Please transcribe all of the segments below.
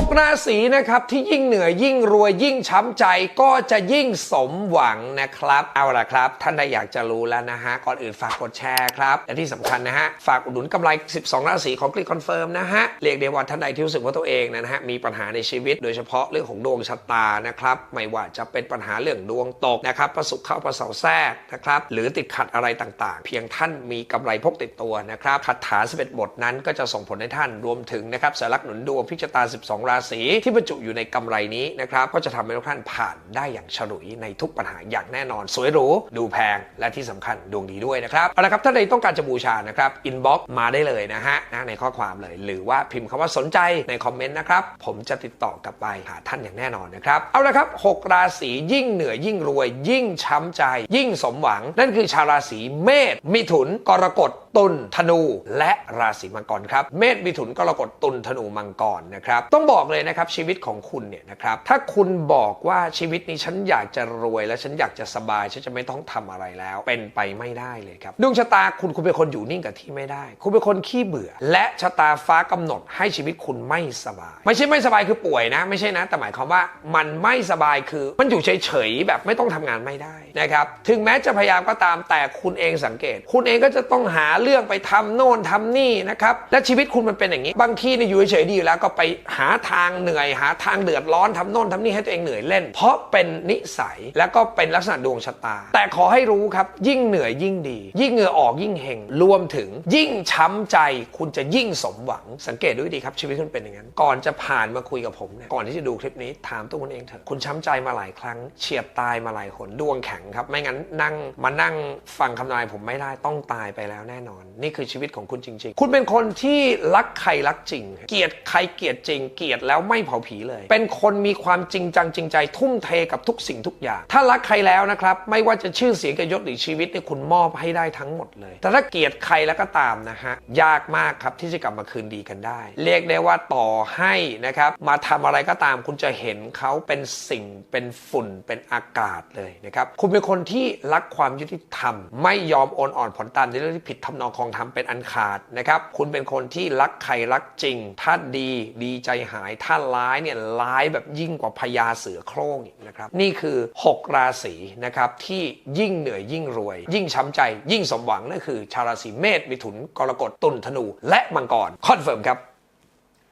6 ราศีนะครับที่ยิ่งเหนื่อยยิ่งรวยยิ่งช้ำใจก็จะยิ่งสมหวังนะครับ เอาละครับ ท่านใดอยากจะรู้แล้วนะฮะ ก่อนอื่นฝากกดแชร์ครับ และที่สำคัญนะฮะ ฝากอุดหนุนกำไร 12 ราศีของคลิกคอนเฟิร์มนะฮะ เรียกได้ว่าท่านใดที่รู้สึกว่าตัวเองนะฮะ มีปัญหาในชีวิต โดยเฉพาะเรื่องของดวงชะตานะครับ ไม่ว่าจะเป็นปัญหาเรื่องดวงตกนะครับประสบเข้าประเสาแทรกนะครับหรือติดขัดอะไรต่างๆ เพียงท่านมีกำไรพกติดตัวนะครับคาถา11บทนั้นก็จะส่งผลให้ท่านรวมถึงนะครับสายลักหนุนดวงพิจตา 12ราศีที่บรรจุอยู่ในกำไรนี้นะครับก็จะทำให้ทุกท่านผ่านได้อย่างฉลุยในทุกปัญหาอย่างแน่นอน สวยหรูดูแพงและที่สำคัญดวงดีด้วยนะครับเอาละครับถ้าใดต้องการจะบูชานะครับอินบ็อกมาได้เลยนะฮะนะในข้อความเลย หรือว่าพิมพ์คำว่าสนใจในคอมเมนต์นะครับผมจะติดต่อกลับไปหาท่านอย่างแน่นอนนะครับเอาละครับหกราศียิ่งเหนื่อยยิ่งรวย ยิ่งช้ำใจ ยิ่งสมหวัง นั่นคือชาวราศีเมษมิถุนกรกฎตุลธนู และราศีมังกรครับ เมษมิถุนกรกฎตุลธนูมังกรนะครับ ต้องบอกเลยนะครับชีวิตของคุณเนี่ยนะครับ ถ้าคุณบอกว่าชีวิตนี้ฉันอยากจะรวย และฉันอยากจะสบาย ฉันจะไม่ต้องทำอะไรแล้ว เป็นไปไม่ได้เลยครับ ดวงชะตาคุณคุณเป็นคนอยู่นิ่งกับที่ไม่ได้ คุณเป็นคนขี้เบื่อ และชะตาฟ้ากำหนดให้ชีวิตคุณไม่สบาย ไม่ใช่ไม่สบายคือป่วยนะ ไม่ใช่นะ แต่หมายความว่ามันไม่สบายคือมันอยู่เฉยๆแบบไม่ต้องทำงานไม่ได้นะครับ ถึงแม้จะพยายามก็ตามแต่คุณเองสังเกต คุณเองก็จะต้องหาเรื่องไปทำโน่นทำนี่นะครับ และชีวิตคุณมันเป็นอย่างนี้ บางที่เนี่ยอยู่เฉยๆดีอยู่แล้วก็ไปหาทางเหนื่อย หาทางเดือดร้อนทำโน่นทำนี่ให้ตัวเองเหนื่อยเล่น เพราะเป็นนิสัยแล้วก็เป็นลักษณะดวงชะตา แต่ขอให้รู้ครับ ยิ่งเหนื่อยยิ่งดี ยิ่งเหงื่อออกยิ่งเฮงรวมถึง ยิ่งช้ำใจคุณจะยิ่งสมหวัง สังเกตดูดีครับชีวิตคุณเป็นอย่างนั้น ก่อนจะผ่านมาคุยกับผมเนี่ยก่อนที่จะดูคลิปนี้ถามตัวคุณเองเถอะคุณช้ำใจมาหลายครั้ง เฉียดตายมาหลายคนดวงแข็งครับ ไม่งั้นนั่งมานั่งฟังคำนายผมไม่ได้ต้องตายไปแล้วแน่นอนนี่คือชีวิตของคุณจริง ๆ คุณเป็นคนที่รักใครรักจริง เกลียดใครเกลียดจริง เกลียดแล้วไม่เผาผีเลย เป็นคนมีความจริงจังจริงใจ ทุ่มเทกับทุกสิ่งทุกอย่าง ถ้ารักใครแล้วนะครับ ไม่ว่าจะชื่อเสียงกับยศหรือชีวิตเนี่ยคุณมอบให้ได้ทั้งหมดเลย แต่ถ้าเกลียดใครแล้วก็ตามนะฮะยากมากครับที่จะกลับมาคืนดีกันได้ เรียกได้ว่าต่อให้นะครับมาทำอะไรก็ตามคุณจะเห็นเขาเป็นสิ่งเป็นฝุ่นเป็นอากาศเลยนะครับคุณเป็นคนที่รักความยุติธรรม ไม่ยอมโอนอ่อนผ่อนตามในเรื่องที่ผิดทำนองคองธรรมเป็นอันขาดนะครับคุณเป็นคนที่รักใครรักจริง ถ้าดีดีใจหายถ้าร้ายเนี่ยร้ายแบบยิ่งกว่าพญาเสือโคร่งนะครับนี่คือ 6 ราศีนะครับที่ยิ่งเหนื่อยยิ่งรวย ยิ่งช้ำใจยิ่งสมหวังนั่นคือ ชาวราศีเมษมิถุนกรกฎตุลธนู และมังกรคอนเฟิร์มครับ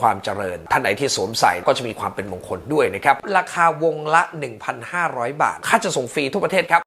ความเจริญ ท่านไหนที่สวมใส่ก็จะมีความเป็นมงคลด้วยนะครับ ราคาวงละ 1,500 บาท ค่าจะส่งฟรีทั่วประเทศครับ